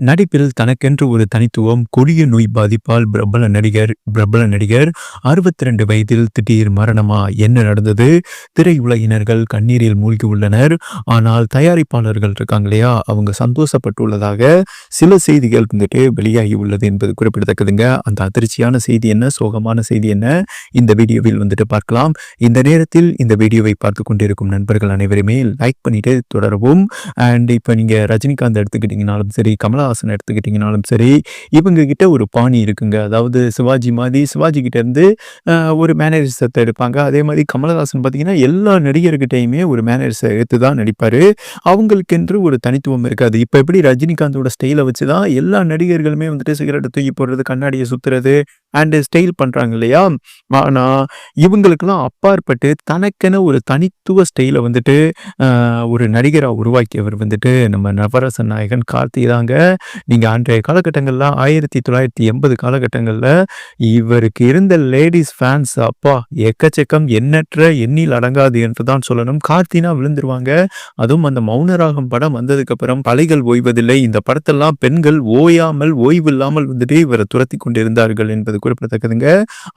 நடிப்பில் தனக்கென்று ஒரு தனித்துவம் கொடிய நோய் பாதிப்பால் பிரபல நடிகர் பிரபல நடிகர் 62 வயதில் திடீர் மரணமா? என்ன நடந்தது? திரையுலகினர்கள் கண்ணீரில் மூழ்கி உள்ளனர். ஆனால் தயாரிப்பாளர்கள் இருக்காங்க இல்லையா? அவங்க சந்தோஷப்பட்டுள்ளதாக சில செய்திகள் வந்துட்டு வெளியாகி உள்ளது என்பது குறிப்பிடத்தக்கதுங்க. அந்த அதிர்ச்சியான செய்தி என்ன? சோகமான செய்தி என்ன? இந்த வீடியோவில் வந்துட்டு பார்க்கலாம். இந்த நேரத்தில் இந்த வீடியோவை பார்த்து கொண்டிருக்கும் நண்பர்கள் அனைவருமே லைக் பண்ணிட்டு தொடரவும். அண்ட் இப்போ நீங்க ரஜினிகாந்த் எடுத்துக்கிட்டீங்கனாலும் சரி கமலா கமலஹாசன் எடுத்துக்கிட்டிங்கனாலும் சரி இவங்க கிட்ட ஒரு பாணி இருக்குங்க. அதாவது சிவாஜி மாதிரி சிவாஜி கிட்ட இருந்து ஒரு மேனேஜர்ஸத்தை எடுப்பாங்க. அதே மாதிரி கமலஹாசன் பார்த்தீங்கன்னா எல்லா நடிகர்கிட்டையுமே ஒரு மேனேஜர்ஸை எடுத்து தான் நடிப்பார். அவங்களுக்கென்று ஒரு தனித்துவம் இருக்காது. இப்போ எப்படி ரஜினிகாந்தோட ஸ்டைலை வச்சு தான் எல்லா நடிகர்களுமே வந்துட்டு சிகரெட்டை தூக்கி போடுறது கண்ணாடியை சுற்றுறது அண்ட் ஸ்டைல் பண்ணுறாங்க இல்லையா ஆனால் இவங்களுக்கெல்லாம் அப்பாற்பட்டு தனக்கென ஒரு தனித்துவ ஸ்டைலை வந்துட்டு ஒரு நடிகராக உருவாக்கியவர் வந்துட்டு நம்ம நவரசன் நாயகன் கார்த்தி தாங்க. நீங்கள் அன்றைய காலகட்டங்களில் ஆயிரத்தி தொள்ளாயிரத்தி எண்பது காலகட்டங்களில் இவருக்கு இருந்த லேடிஸ் ஃபேன்ஸ் அப்பா எக்கச்சக்கம் எண்ணற்ற எண்ணில் அடங்காது என்று தான் சொல்லணும். கார்த்தினா விழுந்துருவாங்க. அதுவும் அந்த மௌனராகம் படம் வந்ததுக்கப்புறம் பலைகள் ஓய்வதில்லை. இந்த படத்தெல்லாம் பெண்கள் ஓயாமல் ஓய்வில்லாமல் வந்துட்டு இவரை துரத்தி கொண்டிருந்தார்கள் என்பது குறிப்பிடத்தக்கதுங்க.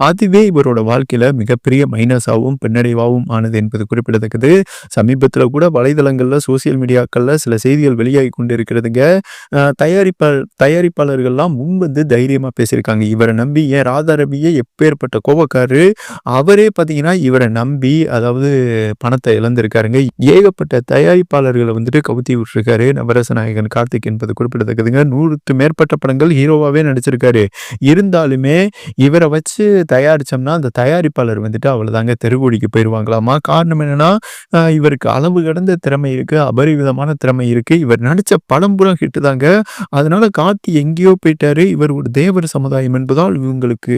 அதுவே இவரோட வாழ்க்கையில மிகப்பெரிய மைனஸாகவும் பின்னடைவாகவும் ஆனது என்பது குறிப்பிடத்தக்கது. சமீபத்தில் கூட வலைதளங்கள்ல சோசியல் மீடியாக்கள்ல சில செய்திகள் வெளியாகி கொண்டு இருக்கிறதுங்க தயாரிப்பாளர் தயாரிப்பாளர்கள்லாம் முன் வந்து தைரியமா பேசியிருக்காங்க. இவரை நம்பி ஏன் ராதா ரவியே எப்பேற்பட்ட கோபக்காரரு? அவரே பார்த்தீங்கன்னா இவரை நம்பி அதாவது பணத்தை இழந்திருக்காருங்க. ஏகப்பட்ட தயாரிப்பாளர்களை வந்துட்டு கவுத்தி விட்டுருக்காரு. நவரச நாயகன் கார்த்திக் என்பது குறிப்பிடத்தக்கதுங்க. நூறுக்கு மேற்பட்ட படங்கள் ஹீரோவாகவே நடிச்சிருக்காரு. இருந்தாலுமே இவரை வச்சு தயாரிச்சோம்னா அந்த தயாரிப்பாளர் வந்துட்டு அவ்வளோதாங்க தெருகோடிக்கு போயிடுவாங்களாமா காரணம் என்னென்னா இவருக்கு அளவு கடந்த திறமை இருக்கு அபரிவிதமான திறமை இருக்கு. இவர் நடித்த படம் பூரா ஹிட்டு தாங்க. அதனால கார்த்தி எங்கேயோ போயிட்டாரு. இவர் ஒரு தேவர் சமுதாயம் என்பதால் இவங்களுக்கு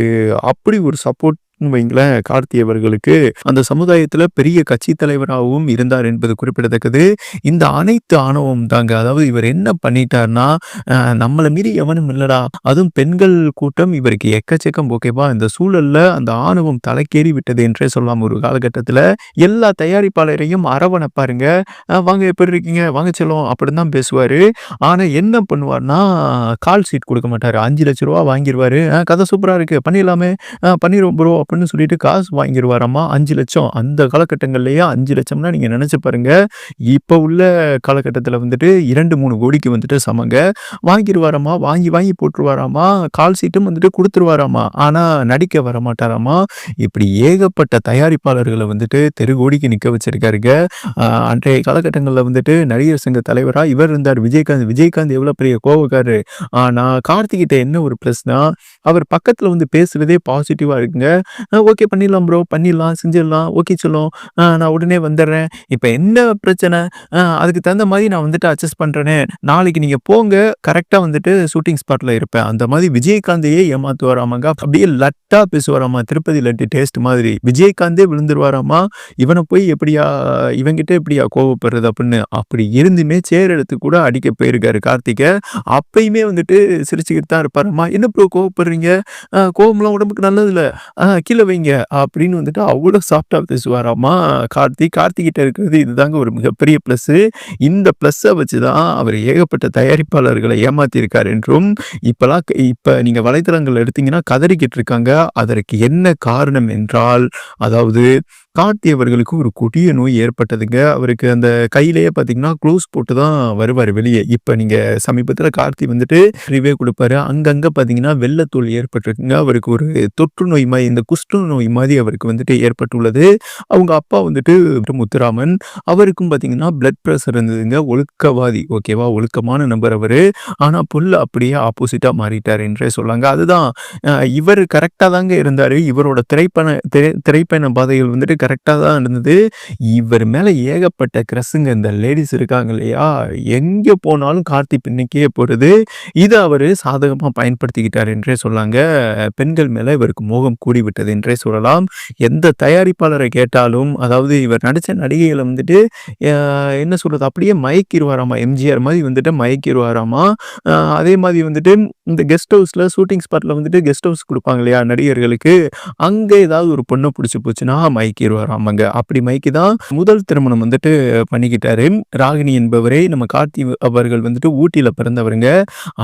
அப்படி ஒரு சப்போர்ட் வைங்களேன் கார்த்தி அவர்களுக்கு அந்த சமுதாயத்துல பெரிய கட்சி தலைவராகவும் இருந்தார் என்பது குறிப்பிடத்தக்கது. இந்த அனைத்து ஆணவம் தாங்க அதாவது இவர் என்ன பண்ணிட்டார்னா நம்மளை மீறி எவனும் இல்லடா அதுவும் பெண்கள் கூட்டம் இவருக்கு எக்கச்சக்கம் ஓகேவா? இந்த சூழல்ல அந்த ஆணவம் தலைக்கேறி விட்டது என்றே சொல்லலாம். ஒரு காலகட்டத்துல எல்லா தயாரிப்பாளரையும் அரவணைப்பாருங்க பாருங்க வாங்க எப்படி இருக்கீங்க? வாங்க செல்லும் அப்படின்னு தான் பேசுவாரு. ஆனா என்ன பண்ணுவார்னா கால் சீட் கொடுக்க மாட்டாரு. அஞ்சு லட்ச ரூபா வாங்கிடுவாரு கதை சூப்பரா இருக்கு. பண்ணிடலாமே. பண்ணிடுவோம் ப்ரோ அப்படின்னு சொல்லிட்டு காசு வாங்கிடுவாராம்மா அஞ்சு லட்சம். அந்த காலகட்டங்கள்லயே அஞ்சு லட்சம்னா நீங்க நினைச்சு பாருங்க இப்போ உள்ள காலகட்டத்தில் வந்துட்டு இரண்டு மூணு கோடிக்கு வந்துட்டு சமங்க. வாங்கிடுவாராமா வாங்கி வாங்கி போட்டுருவாராமா கால் சீட்டும் வந்துட்டு கொடுத்துருவாராமா ஆனா நடிக்க வர மாட்டாராமா இப்படி ஏகப்பட்ட தயாரிப்பாளர்களை வந்துட்டு தெரு கோடிக்கு நிக்க வச்சிருக்காருங்க. அன்றைய காலகட்டங்களில் வந்துட்டு நடிகர் சங்க தலைவரா இவர் இருந்தார். விஜயகாந்த் விஜயகாந்த் எவ்வளவு பெரிய கோவக்காரரு. ஆனா கார்த்திகிட்ட என்ன ஒரு ப்ளஸ்னால் அவர் பக்கத்துல வந்து பேசுறதே பாசிட்டிவா இருக்குங்க. ஓகே பண்ணிடலாம் ப்ரோ பண்ணிடலாம் செஞ்சிடலாம். ஓகே சொல்லும். நான் உடனே வந்துடுறேன். இப்போ என்ன பிரச்சனை? அதுக்கு தகுந்த மாதிரி நான் வந்துட்டு அட்ஜஸ்ட் பண்ணுறேனே நாளைக்கு நீங்கள் போங்க கரெக்டாக வந்துட்டு ஷூட்டிங் ஸ்பாட்டில் இருப்பேன். அந்த மாதிரி விஜயகாந்தையே ஏமாத்துவாராமாங்க அப்படியே லட்டாக பேசுவாராமா? திருப்பதி லட்டு டேஸ்ட் மாதிரி. விஜயகாந்தே விழுந்துருவாராமா? இவனை போய் எப்படியா இவங்கிட்ட எப்படியா கோவப்படுறது அப்படின்னு. அப்படி இருந்துமே சேர் எடுத்து கூட அடிக்க போயிருக்காரு கார்த்திகை. அப்பயுமே வந்துட்டு சிரிச்சுக்கிட்டு தான் இருப்பாராமா? என்ன ப்ரோ கோவப்படுறீங்க? கோவம்லாம் உடம்புக்கு நல்லது இல்லை கீழே வைங்க அப்படின்னு வந்துட்டு அவ்வளோ சாஃப்டாக பேசுவாராமா? கார்த்தி கார்த்திகிட்ட இருக்கிறது இதுதாங்க ஒரு மிகப்பெரிய ப்ளஸ்ஸு இந்த ப்ளஸ்ஸை வச்சு தான் அவர் ஏகப்பட்ட தயாரிப்பாளர்களை ஏமாத்தியிருக்கார் என்றும் இப்போலாம் இப்போ நீங்கள் வலைத்தளங்கள் எடுத்தீங்கன்னா கதறிக்கிட்டு இருக்காங்க. அதற்கு என்ன காரணம் என்றால் அதாவது கார்த்தி அவர்களுக்கு ஒரு கொடிய நோய் ஏற்பட்டதுங்க. அவருக்கு அந்த கையிலேயே பார்த்தீங்கன்னா க்ளோஸ் போட்டு தான் வருவார் வெளியே. இப்போ நீங்கள் சமீபத்தில் கார்த்தி வந்துட்டு ரிவே கொடுப்பாரு. அங்கங்கே பார்த்தீங்கன்னா வெள்ளத்தோல் ஏற்பட்டிருக்குங்க. அவருக்கு ஒரு தொற்று நோய் மாதிரி இந்த குஷ்டு நோய் மாதிரி அவருக்கு வந்துட்டு ஏற்பட்டுள்ளது. அவங்க அப்பா வந்துட்டு முத்துராமன். அவருக்கும் பார்த்தீங்கன்னா பிளட் ப்ரெஷர் இருந்ததுங்க. ஒழுக்கவாதி ஓகேவா? ஒழுக்கமான நபர் அவர். ஆனால் புல் அப்படியே ஆப்போசிட்டாக மாறிட்டார் என்றே சொல்லாங்க. அதுதான் இவர் கரெக்டாக தாங்க இருந்தார். இவரோட திரைப்பண திரை திரைப்பயண பாதைகள் வந்துட்டு கரெக்டாக தான் இருந்தது. இவர் மேலே ஏகப்பட்ட கிரஸுங்க இந்த லேடிஸ் இருக்காங்க இல்லையா? எங்கே போனாலும் கார்த்தி பின்னுக்கே போகிறது இதை அவர் சாதகமாக பயன்படுத்திக்கிட்டார் என்றே சொல்லாங்க. பெண்கள் மேலே இவருக்கு மோகம் கூடிவிட்டது என்றே சொல்லலாம். எந்த தயாரிப்பாளரை கேட்டாலும் அதாவது இவர் நடித்த நடிகைகளை வந்துட்டு என்ன சொல்கிறது அப்படியே மயக்கிடுவாராமா எம்ஜிஆர் மாதிரி வந்துட்டு மயக்கிடுவாராமா அதே மாதிரி வந்துட்டு இந்த கெஸ்ட் ஹவுஸில் ஷூட்டிங் ஸ்பாட்டில் வந்துட்டு கெஸ்ட் ஹவுஸ் கொடுப்பாங்க இல்லையா நடிகர்களுக்கு? அங்கே ஏதாவது ஒரு பொண்ணை பிடிச்சி போச்சுன்னா மயக்கிடுவார் மயக்கிருவாராமாங்க. அப்படி மைக்கு தான் முதல் திருமணம் வந்துட்டு பண்ணிக்கிட்டாரு. ராகினி என்பவரே நம்ம கார்த்தி அவர்கள் வந்துட்டு ஊட்டியில பிறந்தவருங்க.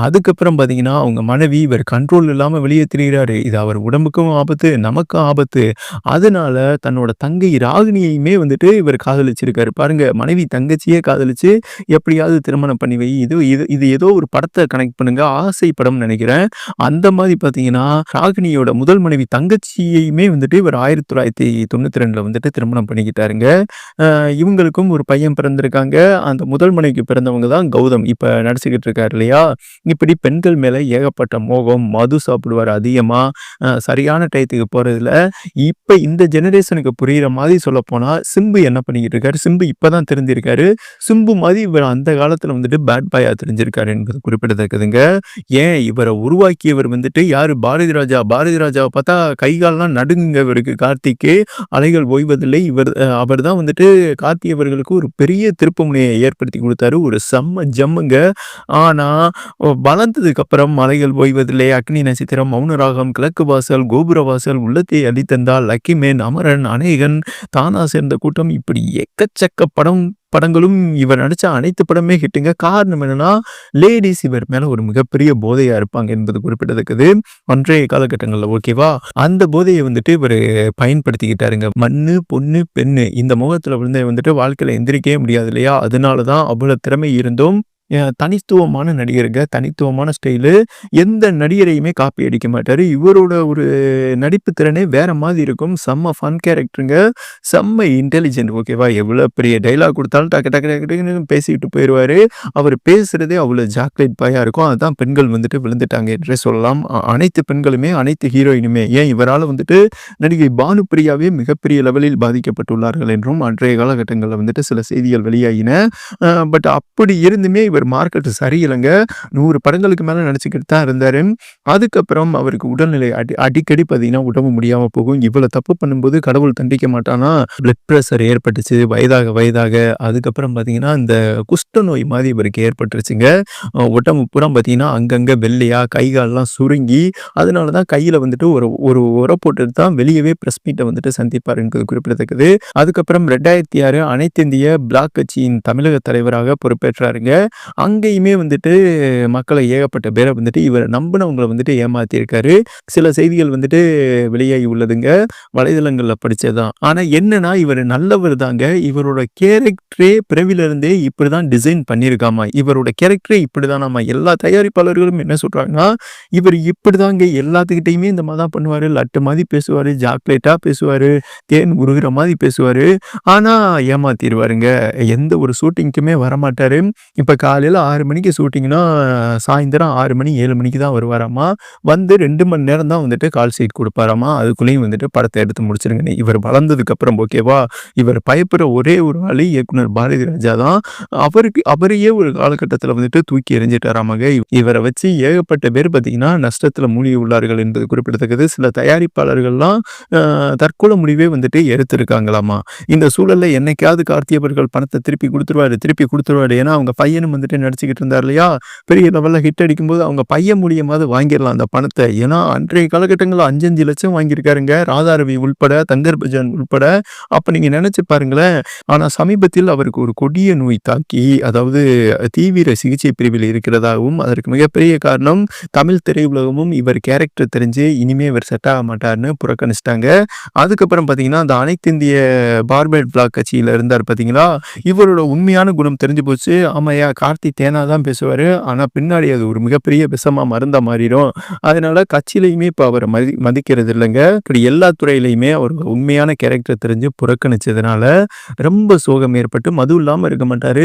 அதுக்கப்புறம் பார்த்தீங்கன்னா, அவங்க மனைவி இவர் கண்ட்ரோல் இல்லாம வெளியே திரிகிறாரு இது அவர் உடம்புக்கும் ஆபத்து, நமக்கும் ஆபத்து. அதனால தன்னோட தங்கை ராகினியையுமே வந்துட்டு இவர் காதலிச்சிருக்காரு. பாருங்க மனைவி தங்கச்சியே காதலிச்சு எப்படியாவது திருமணம் பண்ணி வை. இது இது இது ஏதோ ஒரு படத்தை கனெக்ட் பண்ணுங்க. ஆசை படம்னு நினைக்கிறேன் அந்த மாதிரி பார்த்தீங்கன்னா, ராகினியோட முதல் மனைவி தங்கச்சியையுமே வந்துட்டு இவர் இவங்களை வந்துட்டு திருமணம் பண்ணிக்கிட்டாருங்க. இவங்களுக்கும் ஒரு பையன் பிறந்திருக்காங்க. அந்த முதல் மனைவிக்கு பிறந்தவங்க தான் கௌதம். இப்போ நடிச்சுக்கிட்டு இருக்காரு இல்லையா? இப்படி பெண்கள் மேலே ஏகப்பட்ட மோகம். மது சாப்பிடுவாரு அதிகமா. சரியான டயத்துக்கு போகிறதுல இப்போ இந்த ஜெனரேஷனுக்கு புரிகிற மாதிரி சொல்லப்போனால் சிம்பு என்ன பண்ணிக்கிட்டு இருக்காரு? சிம்பு இப்போ தான் தெரிஞ்சிருக்காரு சிம்பு மாதிரி இவர் அந்த காலத்தில் வந்துட்டு பேட் பாயா தெரிஞ்சிருக்காரு என்பது குறிப்பிடத்தக்கதுங்க. ஏன் இவரை உருவாக்கியவர் வந்துட்டு யாரு? பாரதி ராஜா. பாரதி ராஜாவை பார்த்தா கைகாலெலாம் நடுங்குங்க இவருக்கு கார்த்திக்கு. அலைகள் ஓய்வதில்லை. இவர் அவர் தான் வந்துட்டு கார்த்தி அவர்களுக்கு ஒரு பெரிய திருப்பமுனையை ஏற்படுத்தி கொடுத்தாரு ஒரு செம்ம ஜம்முங்க. ஆனால் வளர்ந்ததுக்கு அப்புறம் மலைகள் ஓய்வதில்லை, அக்னி நட்சத்திரம், மௌனராகம், கிழக்கு வாசல், கோபுர வாசல், உள்ளத்தை அளித்தந்தால் லக்கிமேன் அமரன், அநேகன், தானா சேர்ந்த கூட்டம் இப்படி எக்கச்சக்க படம் படங்களும் இவர் நடித்த அனைத்து படமே ஹிட்டுங்க. காரணம் என்னன்னா, லேடீஸ் இவர் மேல ஒரு மிகப்பெரிய போதையா இருப்பாங்க என்பது குறிப்பிடத்தக்கது. அன்றைய காலகட்டங்கள்ல ஓகேவா? அந்த போதையை வந்துட்டு இவர் பயன்படுத்திக்கிட்டாருங்க. மண்ணு, பொண்ணு, பெண்ணு இந்த முகத்துல விழுந்த வந்துட்டு வாழ்க்கையில எந்திரிக்கவே முடியாது இல்லையா? அதனால தான் அவ்வளோ திறமை இருந்தும், தனித்துவமான நடிகருங்க. தனித்துவமான ஸ்டைலு. எந்த நடிகரையுமே காப்பி அடிக்க மாட்டார் இவரோட ஒரு நடிப்பு திறனே வேற மாதிரி இருக்கும். செம்ம ஃபன் கேரக்டருங்க. செம்ம இன்டெலிஜென்ட் ஓகேவா? எவ்வளோ பெரிய டைலாக் கொடுத்தாலும் டக்கு டக்கு டக்கு டக்குன்னு பேசிக்கிட்டு போயிடுவார் அவர் பேசுகிறதே அவ்வளோ ஜாக்லேட் பாயாக இருக்கும். அதுதான் பெண்கள் வந்துட்டு விழுந்துட்டாங்க என்றே சொல்லலாம். அனைத்து பெண்களுமே, அனைத்து ஹீரோயினுமே ஏன் இவரால் வந்துட்டு நடிகை பானுப்பிரியாவே மிகப்பெரிய லெவலில் பாதிக்கப்பட்டுள்ளார்கள் என்றும் அன்றைய காலகட்டங்களில் வந்துட்டு சில செய்திகள் வெளியாகின. பட் அப்படி இருந்துமே இவர் மார்க்கெட் சரியில்லைங்க நூறு படங்களுக்கு மேலே நினச்சிக்கிட்டு தான் இருந்தார் அதுக்கப்புறம் அவருக்கு உடல்நிலை அடி அடிக்கடி பார்த்தீங்கன்னா, உடம்பு முடியாமல் போகும். இவ்வளோ தப்பு பண்ணும்போது கடவுள் தண்டிக்க மாட்டானா? பிளட் ப்ரெஷர் ஏற்பட்டுச்சு. வயதாக வயதாக அதுக்கப்புறம் பார்த்தீங்கன்னா, இந்த குஷ்ட நோய் மாதிரி இவருக்கு ஏற்பட்டுருச்சுங்க. உடம்பு புறம் பார்த்தீங்கன்னா, அங்கங்கே வெள்ளையாக கை கால்லாம் சுருங்கி, அதனால தான் கையில் வந்துட்டு ஒரு ஒரு உரை போட்டுட்டு தான் வெளியவே ப்ரெஸ் மீட்டை வந்துட்டு சந்திப்பாருங்கிறது என்பது குறிப்பிடத்தக்கது. அதுக்கப்புறம் 2006 அனைத்திந்திய பிளாக் கட்சியின் தமிழக தலைவராக பொறுப்பேற்றாருங்க. அங்கேயுமே வந்துட்டு மக்களை ஏகப்பட்ட பேரை வந்துட்டு இவர் நம்பினவங்களை வந்துட்டு ஏமாத்தியிருக்காரு. சில செய்திகள் வந்துட்டு வெளியாகி உள்ளதுங்க. வலைதளங்களில் படித்ததான் ஆனால் என்னன்னா, இவர் நல்லவர் தாங்க. இவரோட கேரக்டரே பிறவிலிருந்தே இப்படிதான் டிசைன் பண்ணியிருக்காமா. இவரோட கேரக்டரே நம்ம எல்லா தயாரிப்பாளர்களும் என்ன சொல்கிறாங்கன்னா இவர் இப்படிதாங்க எல்லாத்துக்கிட்டையுமே இந்த மாதிரி தான் பண்ணுவார் லட்டு மாதிரி பேசுவார் ஜாக்லேட்டாக பேசுவார் தேன் உருகிற மாதிரி பேசுவாரு. ஆனால் ஏமாத்திருவாருங்க. எந்த ஒரு ஷூட்டிங்க்குமே வரமாட்டார் இப்போ கா காலையில் ஆறு மணிக்கு ஷூட்டிங்னா, சாயந்தரம் ஆறு மணி, ஏழு மணிக்கு தான் வருவாராமா. வந்து ரெண்டு மணி நேரம் தான் வந்துட்டு கால் ஷீட் கொடுப்பாராமா அதுக்குள்ளேயும் வந்துட்டு படத்தை எடுத்து முடிச்சிருங்க இவர் வளர்ந்ததுக்கப்புறம் ஓகேவா? இவர் பயப்படுற ஒரே ஒரு ஆளு இயக்குனர் பாரதி ராஜா தான். அவருக்கு அவரையே ஒரு காலகட்டத்தில் வந்துட்டு தூக்கி எறிஞ்சிட்டாராமாங்க. இவரை வச்சு ஏகப்பட்ட பேர் பார்த்தீங்கன்னா, நஷ்டத்தில் மூழ்கி உள்ளார்கள் என்பது குறிப்பிடத்தக்கது. சில தயாரிப்பாளர்கள்லாம் தற்கொலை முடிவே வந்துட்டு எடுத்திருக்காங்களாமா. இந்த சூழலில் என்னைக்காவது கார்த்தியவர்கள் பணத்தை திருப்பி கொடுத்துருவாரு திருப்பி கொடுத்துருவாரு ஏன்னா, அவங்க பையனும் வந்துட்டு நடிச்சுக்கிட்டு இருந்தார் இல்லையா? பெரிய லெவலில் ஹிட் அடிக்கும்போது அவங்க பையன் மூலியமாவது வாங்கிடலாம் அந்த பணத்தை ஏன்னா, அன்றைய காலகட்டங்களில் அஞ்சஞ்சு லட்சம் வாங்கியிருக்காருங்க. ராதாரவி உள்பட, தங்கர் பஜான் உள்பட. அப்போ நீங்கள் நினச்சி பாருங்களேன். ஆனால் சமீபத்தில் அவருக்கு ஒரு கொடிய நோய் தாக்கி, அதாவது தீவிர சிகிச்சை பிரிவில் இருக்கிறதாகவும், அதற்கு மிகப்பெரிய காரணம் தமிழ் திரையுலகமும் இவர் கேரக்டர் தெரிஞ்சு, இனிமே இவர் செட் ஆக மாட்டார்ன்னு புறக்கணிச்சிட்டாங்க அதுக்கப்புறம் பார்த்தீங்கன்னா, அந்த அனைத்திந்திய பார்பேட் பிளாக் கட்சியில் இருந்தார் பார்த்தீங்களா? இவரோட உண்மையான குணம் தெரிஞ்சு போச்சு. ஆமாய்யா கார்த்தி தேனா தான் பேசுவார் ஆனால் பின்னாடி அது ஒரு மிகப்பெரிய விஷமாக மருந்தா மாறிடும் அதனால கட்சியிலையுமே இப்போ அவரை மதி மதிக்கிறது இல்லைங்க இப்படி எல்லா துறையிலையுமே அவர் உண்மையான கேரக்டர் தெரிஞ்சு புறக்கணிச்சதுனால, ரொம்ப சோகம் ஏற்பட்டு மது இல்லாமல் இருக்க மாட்டார்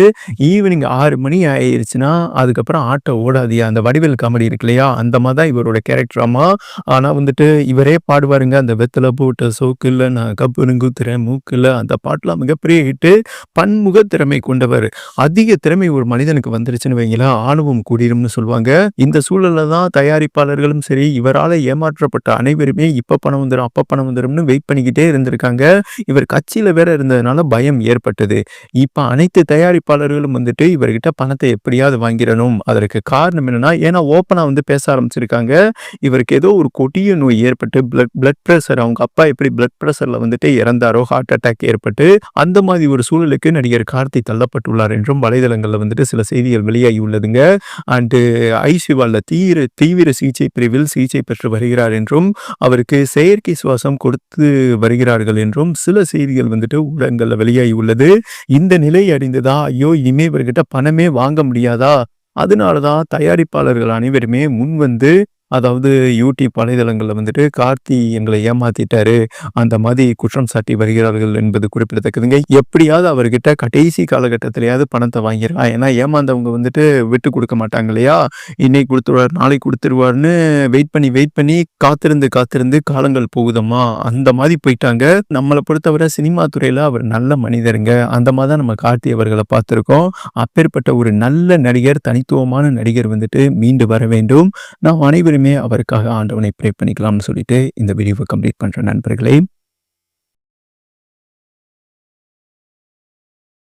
ஈவினிங் ஆறு மணி ஆயிருச்சுன்னா, அதுக்கப்புறம் ஆட்டோ ஓடாதியா அந்த வடிவேல் காமெடி இருக்கு இல்லையா? அந்த மாதிரி தான் இவரோட கேரக்டராமா. ஆனால் வந்துட்டு இவரே பாடுவாருங்க. அந்த வெத்தல போட்ட சோக்குல நான் கப்புனு குத்துறேன் மூக்குல. அந்த பாட்டெலாம் மிகப்பெரிய ஹிட்டு. பன்முக திறமை கொண்டவர். அதிக திறமை ஒரு மனிதன் மனிதனுக்கு வந்துருச்சுன்னு வைங்களா ஆணவம் கூடிரும்னு சொல்லுவாங்க. இந்த சூழல்ல தான் தயாரிப்பாளர்களும் சரி, இவரால ஏமாற்றப்பட்ட அனைவருமே இப்ப பணம் வந்துரும், அப்ப பணம் வந்துரும்னு வெயிட் பண்ணிக்கிட்டே இருந்திருக்காங்க. இவர் கட்சியில வேற இருந்ததுனால பயம் ஏற்பட்டது. இப்ப அனைத்து தயாரிப்பாளர்களும் வந்துட்டு இவர்கிட்ட பணத்தை எப்படியாவது வாங்கிடணும் அதற்கு காரணம் என்னன்னா, ஏன்னா ஓப்பனா வந்து பேச ஆரம்பிச்சிருக்காங்க. இவருக்கு ஏதோ ஒரு கொடிய நோய் ஏற்பட்டு பிளட் பிளட் பிரஷர் அவங்க அப்பா எப்படி பிளட் பிரஷர்ல வந்துட்டு இறந்தாரோ, ஹார்ட் அட்டாக் ஏற்பட்டு, அந்த மாதிரி ஒரு சூழலுக்கு நடிகர் கார்த்தி தள்ளப்பட்டுள்ளார் என்றும் வலைதளங்கள்ல வந்துட்டு சில செய்திகள் வெளியாகி உள்ளதுங்க. அண்டு ஐசியூல தீவிர தீவிர சிகிச்சை பிரிவில் சிகிச்சை பெற்று வருகிறார் என்றும், அவருக்கு செயற்கை சுவாசம் கொடுத்து வருகிறார்கள் என்றும் சில செய்திகள் வந்துட்டு ஊடகங்கள்ல வெளியாகி உள்ளது. இந்த நிலை அறிந்ததா ஐயோ! இனிமே இவர்கிட்ட பணமே வாங்க முடியாதா? அதனால தான் தயாரிப்பாளர்கள் அனைவருமே முன்வந்து அதாவது யூடியூப் வலைதளங்களில் வந்துட்டு கார்த்தி எங்களை ஏமாத்திட்டாரு. அந்த மாதிரி குற்றம் சாட்டி வருகிறார்கள் என்பது குறிப்பிடத்தக்கதுங்க. எப்படியாவது அவர்கிட்ட கடைசி காலகட்டத்திலேயாவது பணத்தை வாங்கிடலாம் ஏன்னா ஏமாந்தவங்க வந்துட்டு விட்டு கொடுக்க மாட்டாங்க இல்லையா? இன்னைக்கு கொடுத்துருவார் நாளைக்கு கொடுத்துருவார்னு வெயிட் பண்ணி, வெயிட் பண்ணி காத்திருந்து, காத்திருந்து காலங்கள் போகுதம்மா. அந்த மாதிரி போயிட்டாங்க. நம்மளை பொறுத்தவரை சினிமா துறையில் அவர் நல்ல மனிதருங்க. அந்த மாதிரி தான் நம்ம கார்த்தி அவர்களை பார்த்துருக்கோம் அப்பேற்பட்ட ஒரு நல்ல நடிகர், தனித்துவமான நடிகர் வந்துட்டு மீண்டு வர வேண்டும். நாம் அனைவரும் அவருக்காக ஆண்டவனை ப்ரே பண்ணிக்கலாம்னு சொல்லிட்டு இந்த வீடியோவை கம்ப்ளீட் பண்ணுற நண்பர்களே.